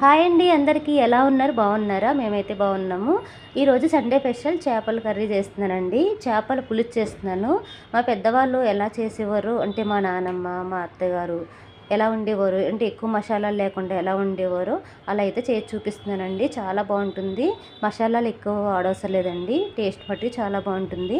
Hi అండి అందరికీ ఎలా ఉన్నారు? బాగున్నారా? మేమైతే బాగున్నాము. ఈరోజు సండే స్పెషల్ చేపల కర్రీ చేస్తున్నానండి. చేపల పులుసు చేస్తున్నాను మా పెద్దవాళ్ళు ఎలా చేసేవారు? అంటే మా నానమ్మ మా అత్తగారు ఎలా ఉండేవారు? అంటే ఎక్కువ మసాలాలు లేకుండా ఎలా ఉండేవారో? అలా అయితే చేసి చూపిస్తున్నానండి. చాలా బాగుంటుంది. మసాలాలు ఎక్కువ వాడవసరం లేదండి. టేస్ట్ బట్టి చాలా బాగుంటుంది.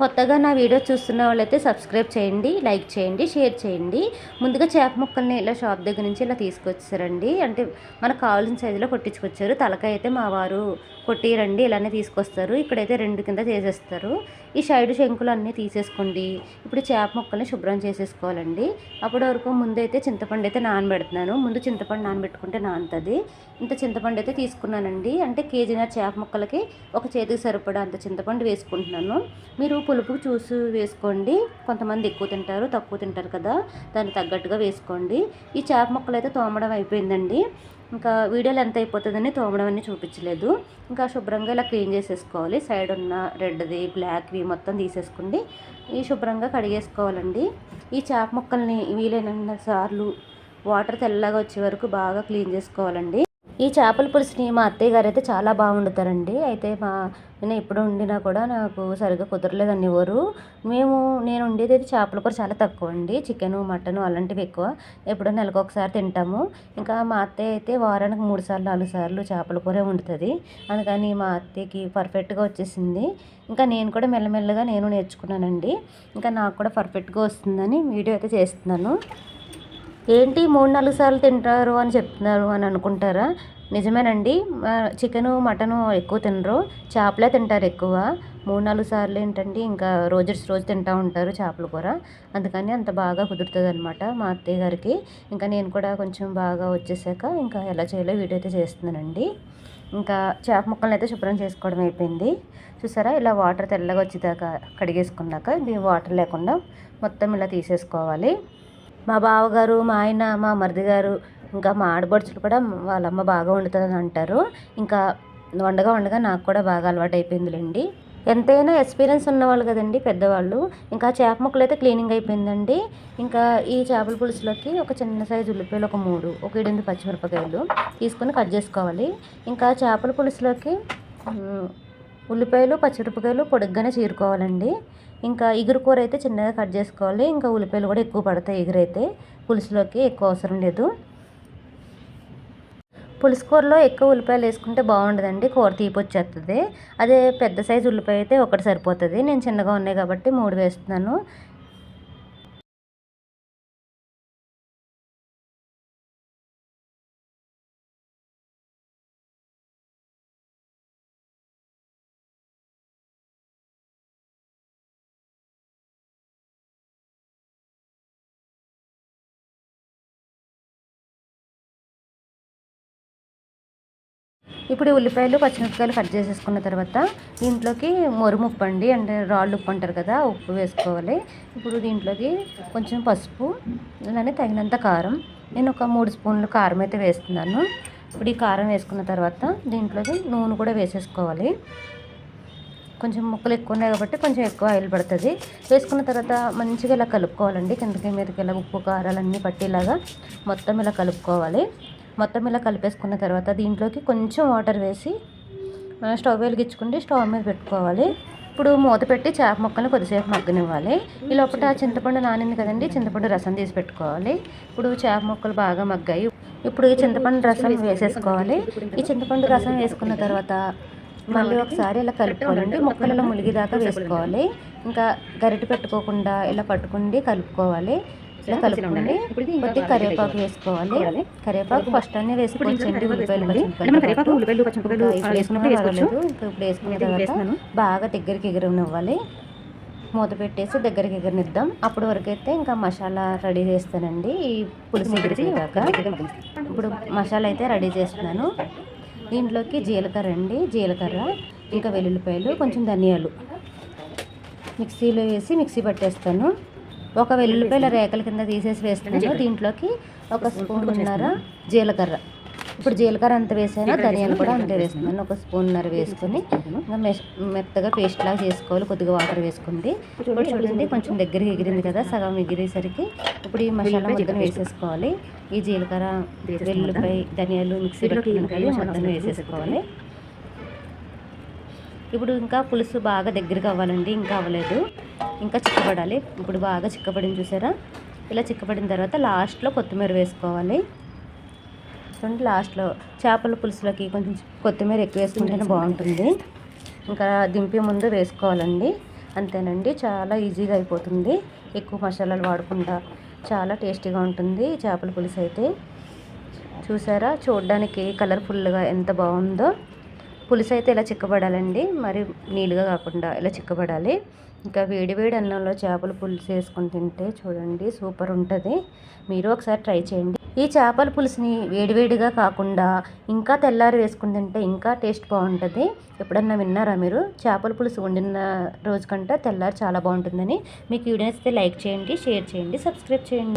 కొత్తగా నా వీడియో చూస్తున్న వాళ్ళైతే సబ్స్క్రైబ్ చేయండి లైక్ చేయండి షేర్ చేయండి. ముందుగా చేప ముక్కల్ని ఇలా షాప్ దగ్గర నుంచి ఇలా తీసుకొచ్చారండి. అంటే మనకు కావాల్సిన సైజులో కొట్టించుకొచ్చారు. తలకాయ అయితే మా వారు కొట్టిరండి ఇలానే తీసుకొస్తారు. ఇక్కడైతే రెండు కింద చేసేస్తారు. ఈ సైడ్ శంకులు అన్నీ తీసేసుకోండి. ఇప్పుడు చేప ముక్కల్ని శుభ్రం చేసేసుకోవాలండి. అప్పటి వరకు ముందైతే చింతపండు అయితే నానబెడుతున్నాను. ముందు చింతపండు నానబెట్టుకుంటే నానుతుంది. ఇంత చింతపండు అయితే తీసుకున్నానండి. అంటే కేజీన్నర చేప ముక్కలకి ఒక చేతికి సరిపడా అంత చింతపండు వేసుకుంటున్నాను. మీరు పులుపు చూసి వేసుకోండి. కొంతమంది ఎక్కువ తింటారు తక్కువ తింటారు కదా. దానికి తగ్గట్టుగా వేసుకోండి. ఈ చేప ముక్కలు అయితే తోమడం అయిపోయిందండి. ఇంకా వీడియోలు ఎంత అయిపోతుందని తోమడం అని చూపించలేదు. ఇంకా శుభ్రంగా ఇలా క్లీన్ చేసేసుకోవాలి. సైడ్ ఉన్న రెడ్ది బ్లాక్వి మొత్తం తీసేసుకోండి. ఈ శుభ్రంగా కడిగేసుకోవాలండి. ఈ చేప ముక్కల్ని వీలైన సార్లు వాటర్ తెల్లగా వచ్చే వరకు బాగా క్లీన్ చేసుకోవాలండి. ఈ చేపల పులుసుని మా అత్తయ్య గారు అయితే చాలా బాగుండుతారండి. అయితే మా నేను ఎప్పుడు వండినా కూడా నాకు సరిగ్గా కుదరలేదు అనేవారు మేము నేను ఉండేది అయితే చేపల కూర చాలా తక్కువ అండి. చికెన్ మటన్ అలాంటివి ఎక్కువ. ఎప్పుడో నెలకు ఒకసారి తింటాము. ఇంకా మా అత్తయ్య అయితే వారానికి మూడు సార్లు నాలుగు సార్లు చేపల కూరే వండుతుంది. అందుకని మా అత్తయ్యకి పర్ఫెక్ట్గా వచ్చేసింది. ఇంకా నేను కూడా మెల్లమెల్లగా నేను నేర్చుకున్నానండి. ఇంకా నాకు కూడా పర్ఫెక్ట్గా వస్తుందని వీడియో అయితే చేస్తున్నాను. ఏంటి మూడు నాలుగు సార్లు తింటారు అని చెప్తున్నారు అని అనుకుంటారా? నిజమేనండి. చికెను మటను ఎక్కువ తినరు. చేపలే తింటారు ఎక్కువ. మూడు నాలుగు సార్లు ఏంటంటే ఇంకా రోజు రోజు తింటూ ఉంటారు చేపల కూర అందుకని అంత బాగా కుదురుతుంది అనమాట మా అత్తయ్య గారికి. ఇంకా నేను కూడా కొంచెం బాగా వచ్చేసాక ఇంకా ఎలా చేయాలో వీడియో అయితే చేస్తున్నానండి. ఇంకా చేప ముక్కలను అయితే శుభ్రం చేసుకోవడం అయిపోయింది. చూసారా? ఇలా వాటర్ తెల్లగా వచ్చేదాకా కడిగేసుకున్నాక దీని వాటర్ లేకుండా మొత్తం ఇలా తీసేసుకోవాలి. మా బావగారు మా ఆయన మా మరిది గారు ఇంకా మా ఆడబడుచులు కూడా వాళ్ళమ్మ బాగా వండుతుందని అంటారు. ఇంకా వండగా వండగా నాకు కూడా బాగా అలవాటు అయిపోయిందిలేండి ఎంతైనా ఎక్స్పీరియన్స్ ఉన్నవాళ్ళు కదండి పెద్దవాళ్ళు. ఇంకా చేప ముక్కలు అయితే క్లీనింగ్ అయిపోయిందండి. ఇంకా ఈ చేపల పులుసులోకి ఒక చిన్న సైజు ఉల్లిపాయలు ఒక మూడు ఒక ఎనిమిది పచ్చిమిరపకాయలు తీసుకొని కట్ చేసుకోవాలి. ఇంకా చేపల పులుసులోకి ఉల్లిపాయలు పచ్చిమిరపకాయలు పొడుగ్గానే చీరుకోవాలండి. ఇంకా ఇగురు కూర అయితే చిన్నగా కట్ చేసుకోవాలి. ఇంకా ఉల్లిపాయలు కూడా ఎక్కువ పడతాయి ఎగురైతే. పులుసులోకి ఎక్కువ అవసరం లేదు. పులుసు కూరలో ఎక్కువ ఉల్లిపాయలు వేసుకుంటే బాగుండదండి. కూర తీపి వచ్చేస్తుంది అదే పెద్ద సైజు ఉల్లిపాయ అయితే ఒకటి సరిపోతుంది. నేను చిన్నగా ఉన్నాయి కాబట్టి మూడు వేస్తున్నాను. ఇప్పుడు ఉల్లిపాయలు పచ్చిమిరపకాయలు కట్ చేసేసుకున్న తర్వాత దీంట్లోకి మొరుముప్పు అండి అంటే రాళ్ళు ఉప్పు అంటారు కదా ఉప్పు వేసుకోవాలి. ఇప్పుడు దీంట్లోకి కొంచెం పసుపు అలానే తగినంత కారం. నేను ఒక మూడు స్పూన్లు కారం అయితే వేస్తున్నాను. ఇప్పుడు ఈ కారం వేసుకున్న తర్వాత దీంట్లోకి నూనె కూడా వేసేసుకోవాలి. కొంచెం ముక్కలు ఎక్కువ ఉన్నాయి కాబట్టి కొంచెం ఎక్కువ ఆయిల్ పడుతుంది. వేసుకున్న తర్వాత మంచిగా ఇలా కలుపుకోవాలండి. కిందకి మీదకి ఇలా ఉప్పు కారాలన్నీ పట్టేలాగా మొత్తం ఇలా కలుపుకోవాలి. మొత్తం ఇలా కలిపేసుకున్న తర్వాత దీంట్లోకి కొంచెం వాటర్ వేసి స్టవ్ వెలిగించుకుంటే స్టవ్ మీద పెట్టుకోవాలి. ఇప్పుడు మూత పెట్టి చేప ముక్కలు కొద్దిసేపు మగ్గనివ్వాలి. ఈ లోపల చింతపండు నానింది కదండి చింతపండు రసం తీసి పెట్టుకోవాలి. ఇప్పుడు చేప ముక్కలు బాగా మగ్గాయి. ఇప్పుడు ఈ చింతపండు రసం వేసేసుకోవాలి. ఈ చింతపండు రసం వేసుకున్న తర్వాత మళ్ళీ ఒకసారి ఇలా కలుపుకోవాలండి. ముక్కలలో ములిగిదాకా వేసుకోవాలి. ఇంకా గరిటె పెట్టుకోకుండా ఇలా పట్టుకుండి కలుపుకోవాలి. ఇలా కలుపుకోండి కొద్ది కరివేపాకు వేసుకోవాలి. కరివేపాకు ఫస్ట్ అన్నీ వేసుకోవచ్చండి ఉల్లిపాయలు వేసుకున్న ఇప్పుడు వేసుకున్న తర్వాత బాగా దగ్గరికి ఎగరనివ్వాలి. మూత పెట్టేసి దగ్గరికి ఎగరనిద్దాం. అప్పటి వరకు అయితే ఇంకా మసాలా రెడీ చేస్తానండి. ఈ పులుసు ఇప్పుడు మసాలా అయితే రెడీ చేస్తున్నాను. దీంట్లోకి జీలకర్ర అండి. జీలకర్ర ఇంకా వెల్లుల్లిపాయలు కొంచెం ధనియాలు. మిక్సీలో వేసి మిక్సీ పట్టేస్తాను. ఒక వెల్లుల్లిపాయల రేకల కింద తీసేసి వేస్తున్నాను దీంట్లోకి ఒక స్పూన్ ఉన్నర? జీలకర్ర. ఇప్పుడు జీలకర్ర అంత వేసాను ధనియాలు కూడా అంతే వేస్తున్నాను ఒక స్పూన్నర వేసుకొని ఇంకా మెస్- మెత్తగా పేస్ట్ లాగా చేసుకోవాలి. కొద్దిగా వాటర్ వేసుకుంది. ఇప్పుడు చూడండి కొంచెం దగ్గరికి ఎగిరింది కదా సగం ఎగిరేసరికి ఇప్పుడు ఈ మసాలా మొత్తం వేసేసుకోవాలి. ఈ జీలకర్ర వెల్లుల్లిపాయ ధనియాలు మిక్సీ పెట్టి మొత్తం వేసేసుకోవాలి. ఇప్పుడు ఇంకా పులుసు బాగా దగ్గరికి అవ్వాలండి ఇంకా అవ్వలేదు. ఇంకా చిక్కబడాలి. ఇప్పుడు బాగా చిక్కబడింది చూసారా? ఇలా చిక్కబడిన తర్వాత లాస్ట్లో కొత్తిమీర వేసుకోవాలి. చూడండి లాస్ట్లో చేపల పులుసులోకి కొంచెం కొత్తిమీర ఎక్కువ వేసుకుంటేనే బాగుంటుంది. ఇంకా దింపే ముందు వేసుకోవాలండి. అంతేనండి చాలా ఈజీగా అయిపోతుంది. ఎక్కువ మసాలాలు వాడకుండా చాలా టేస్టీగా ఉంటుంది చేపల పులుసు అయితే చూసారా? చూడడానికి కలర్ఫుల్గా ఎంత బాగుందో. పులుసు అయితే ఇలా చిక్కబడాలండి. మరి నీళ్ళుగా కాకుండా ఇలా చిక్కబడాలి. ఇంకా వేడి వేడి అన్నంలో చేపల పులుసు వేసుకొని తింటే చూడండి సూపర్ ఉంటుంది. మీరు ఒకసారి ట్రై చేయండి. ఈ చేపల పులుసుని వేడివేడిగా కాకుండా ఇంకా తెల్లారి వేసుకుని తింటే ఇంకా టేస్ట్ బాగుంటుంది. ఎప్పుడన్నా విన్నారా మీరు? చేపల పులుసు వండిన రోజు కంటే తెల్లారి చాలా బాగుంటుందని. మీకు వీడియో నచ్చితే లైక్ చేయండి షేర్ చేయండి సబ్స్క్రైబ్ చేయండి.